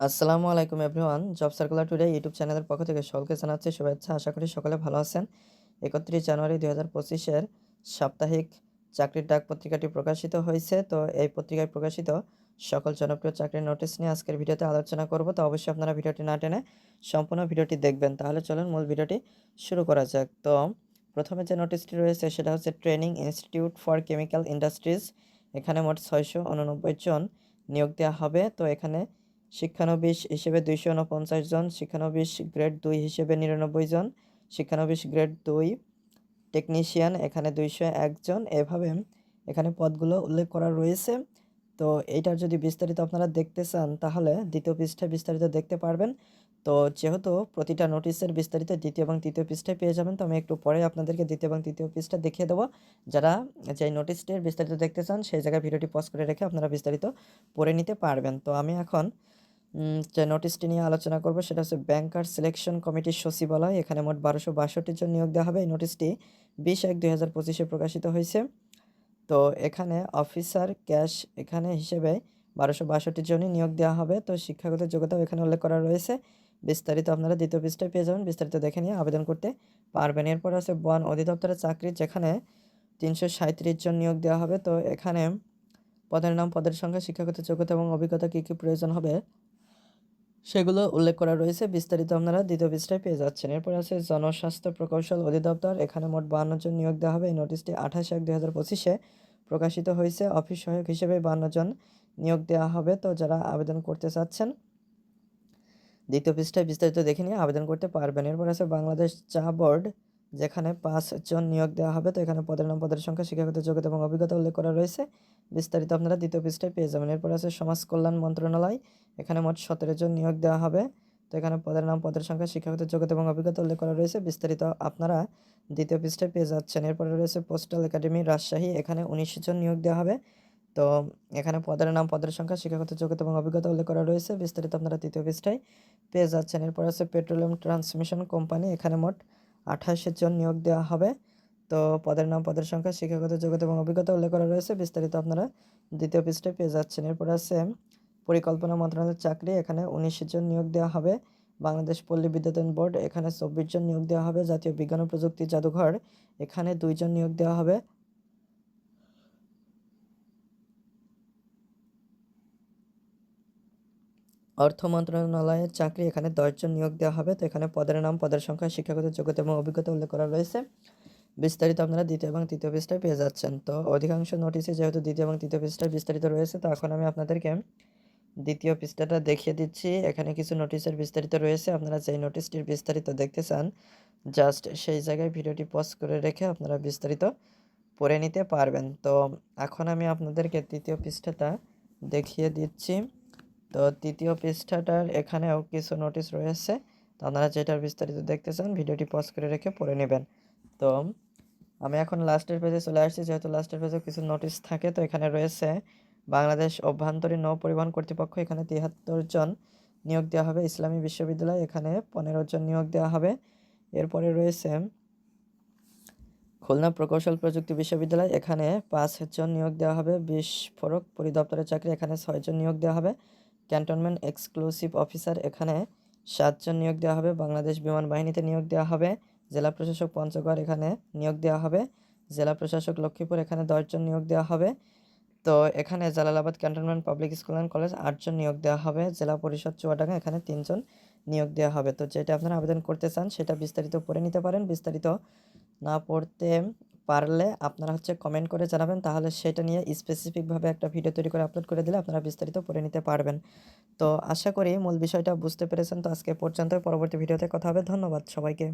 আসসালামু আলাইকুম everyone. Job circular today YouTube চ্যানেলের পক্ষ থেকে সকলকে জানাচ্ছি শুভেচ্ছা। আশা করি সকলে ভালো আছেন। একত্রিশ জানুয়ারি দুই হাজার পঁচিশের সাপ্তাহিক চাকরির ডাক পত্রিকাটি প্রকাশিত হয়েছে। তো এই পত্রিকায় প্রকাশিত সকল জনপ্রিয় চাকরির নোটিশ নিয়ে আজকের ভিডিওতে আলোচনা করব। তো অবশ্যই আপনারা ভিডিওটি না টেনে সম্পূর্ণ ভিডিওটি দেখবেন। তাহলে চলুন মূল ভিডিওটি শুরু করা যাক। তো প্রথমে যে নোটিশটি রয়েছে সেটা হচ্ছে training institute for chemical industries. এখানে মোট ছয়শো উননব্বই জন নিয়োগ দেওয়া হবে। তো এখানে শিক্ষানবিশ হিসেবে দুইশো উনপঞ্চাশ জন, শিক্ষানবিশ গ্রেড দুই হিসেবে নিরানব্বই জন, শিক্ষানবিশ গ্রেড দুই টেকনিশিয়ান এখানে দুইশো একজন এভাবে এখানে পদগুলো উল্লেখ করা রয়েছে। তো এইটার যদি বিস্তারিত আপনারা দেখতে চান, তাহলে দ্বিতীয় পৃষ্ঠায় বিস্তারিত দেখতে পারবেন। তো যেহেতু প্রতিটা নোটিশের বিস্তারিত দ্বিতীয় এবং তৃতীয় পৃষ্ঠায় পেয়ে যাবেন, তো আমি একটু পরে আপনাদেরকে দ্বিতীয় এবং তৃতীয় পৃষ্ঠা দেখিয়ে দেবো। যারা যে নোটিশটির বিস্তারিত দেখতে চান, সেই জায়গায় ভিডিওটি পজ করে রেখে আপনারা বিস্তারিত পড়ে নিতে পারবেন। তো আমি এখন যে নোটিশটি নিয়ে আলোচনা করব সেটা হচ্ছে ব্যাংকার সিলেকশন কমিটির সচিবালয়। এখানে মোট বারোশো বাষট্টি জন নিয়োগ দেওয়া হবে। এই নোটিশটি বিশ এক দুই হাজার পঁচিশে প্রকাশিত হয়েছে। তো এখানে অফিসার ক্যাশ এখানে হিসেবে বারোশো বাষট্টি জনই নিয়োগ দেওয়া হবে। তো শিক্ষাগত যোগ্যতাও এখানে উল্লেখ করা রয়েছে। বিস্তারিত আপনারা দ্বিতীয় পৃষ্ঠায় পেয়ে যাবেন। বিস্তারিত দেখে নিয়ে আবেদন করতে পারবেন। এরপর আছে বন অধিদপ্তরের চাকরি, যেখানে তিনশো সাঁত্রিশ জন নিয়োগ দেওয়া হবে। তো এখানে পদের নাম, পদের সংখ্যা, শিক্ষাগত যোগ্যতা এবং অভিজ্ঞতা কী কী প্রয়োজন হবে সেগুলো উল্লেখ করা রয়েছে। বিস্তারিত আপনারা দ্বিতীয় পৃষ্ঠায় পেয়ে যাচ্ছেন। এরপর আছে জনস্বাস্থ্য প্রকৌশল অধিদপ্তর। এখানে মোট বান্ন জন নিয়োগ দেওয়া হবে। এই নোটিশটি আঠাশ এক দুই হাজার পঁচিশে প্রকাশিত হয়েছে। অফিস সহায়ক হিসেবে বান্ন জন নিয়োগ দেওয়া হবে। তো যারা আবেদন করতে চাচ্ছেন, দ্বিতীয় পৃষ্ঠায় বিস্তারিত দেখে নিয়ে আবেদন করতে পারবেন। এরপর আছে বাংলাদেশ চা বোর্ড। যেখানে পাঁচজন নিয়োগ দেওয়া হবে, তো এখানে পদের নাম পদের সংখ্যা, শিক্ষাগত যোগ্যতা এবং অভিজ্ঞতা উল্লেখ করা রয়েছে। বিস্তারিত আপনারা দ্বিতীয় পৃষ্ঠায় পেয়ে যাবেন। এরপর আছে সমাজ কল্যাণ মন্ত্রণালয়। এখানে মোট সতেরো জন নিয়োগ দেওয়া হবে। তো এখানে পদের নাম পদের সংখ্যা, শিক্ষাগত যোগ্যতা এবং অভিজ্ঞতা উল্লেখ করা রয়েছে। বিস্তারিত আপনারা দ্বিতীয় পৃষ্ঠায় পেয়ে যাচ্ছেন। এরপরে রয়েছে পোস্টাল একাডেমি রাজশাহী। এখানে উনিশ জন নিয়োগ দেওয়া হবে। তো এখানে পদের নাম পদের সংখ্যা, শিক্ষাগত যোগ্যতা এবং অভিজ্ঞতা উল্লেখ করা রয়েছে। বিস্তারিত আপনারা তৃতীয় পৃষ্ঠায় পেয়ে যাচ্ছেন। এরপর আছে পেট্রোলিয়াম ট্রান্সমিশন কোম্পানি। এখানে মোট আঠাশের জন নিয়োগ দেওয়া হবে। তো পদের নাম, পদের সংখ্যা, শিক্ষাগত যোগ্যতা এবং অভিজ্ঞতা উল্লেখ করা রয়েছে। বিস্তারিত আপনারা দ্বিতীয় পৃষ্ঠে পেয়ে যাচ্ছেন। এরপর আছে পরিকল্পনা মন্ত্রণালয়ের চাকরি। এখানে উনিশ জন নিয়োগ দেওয়া হবে। বাংলাদেশ পল্লী বিদ্যুতন বোর্ড, এখানে চব্বিশ জন নিয়োগ দেওয়া হবে। জাতীয় বিজ্ঞান ও প্রযুক্তি জাদুঘর, এখানে দুইজন নিয়োগ দেওয়া হবে। অর্থ মন্ত্রণালয়ের চাকরি এখানে দশজন নিয়োগ দেওয়া হবে। তো এখানে পদের নাম, পদের সংখ্যা, শিক্ষাগত যোগ্যতা এবং অভিজ্ঞতা উল্লেখ করা রয়েছে। বিস্তারিত আপনারা দ্বিতীয় এবং তৃতীয় পৃষ্ঠায় পেয়ে যাচ্ছেন। তো অধিকাংশ নোটিশে যেহেতু দ্বিতীয় এবং তৃতীয় পৃষ্ঠায় বিস্তারিত রয়েছে, তো এখন আমি আপনাদেরকে দ্বিতীয় পৃষ্ঠাটা দেখিয়ে দিচ্ছি। এখানে কিছু নোটিশের বিস্তারিত রয়েছে। আপনারা যেই নোটিশটির বিস্তারিত দেখতে চান, জাস্ট সেই জায়গায় ভিডিওটি পজ করে রেখে আপনারা বিস্তারিত পড়ে নিতে পারবেন। তো এখন আমি আপনাদেরকে তৃতীয় পৃষ্ঠাটা দেখিয়ে দিচ্ছি। তো তৃতীয় পৃষ্ঠাটার এখানেও কিছু নোটিশ রয়েছে। তো আপনারা যেটার বিস্তারিত দেখতে চান, ভিডিওটি পজ করে রেখে পড়ে নেবেন। তো আমি এখন লাস্টের পেজে চলে আসছি, যেহেতু লাস্টের পেজে কিছু নোটিশ থাকে, তো এখানে রয়েছে বাংলাদেশ অভ্যন্তরীণ নৌ পরিবহন কর্তৃপক্ষ, এখানে তিয়াত্তর জন নিয়োগ দেওয়া হবে। ইসলামী বিশ্ববিদ্যালয়, এখানে পনেরো জন নিয়োগ দেওয়া হবে। এরপরে রয়েছে খুলনা প্রকৌশল প্রযুক্তি বিশ্ববিদ্যালয়, এখানে পাঁচ জন নিয়োগ দেওয়া হবে। বিস্ফোরক পরিদপ্তরের চাকরি, এখানে ছয়জন নিয়োগ দেওয়া হবে। ক্যান্টনমেন্ট এক্সক্লুসিভ অফিসার এখানে সাতজন নিয়োগ দেওয়া হবে। বাংলাদেশ বিমান বাহিনীতে নিয়োগ দেওয়া হবে। জেলা প্রশাসক পঞ্চগড় এখানে নিয়োগ দেওয়া হবে। জেলা প্রশাসক লক্ষ্মীপুর এখানে দশজন নিয়োগ দেওয়া হবে। তো এখানে Jalalabad cantonment public school and college আটজন নিয়োগ দেওয়া হবে। জেলা পরিষদ চুয়াডাঙ্গা এখানে তিনজন নিয়োগ দেওয়া হবে। তো যেটা আপনারা আবেদন করতে চান সেটা বিস্তারিত পড়ে নিতে পারেন। বিস্তারিত না পড়তে পারলে আপনারা হচ্ছে কমেন্ট করে জানাবেন। তাহলে সেটা নিয়ে স্পেসিফিকভাবে একটা ভিডিও তৈরি করে আপলোড করে দিলে আপনারা বিস্তারিত পড়ে নিতে পারবেন। তো আশা করি মূল বিষয়টা বুঝতে পেরেছেন। তো আজকে পর্যন্ত পরবর্তী ভিডিওতে কথা হবে। ধন্যবাদ সবাইকে।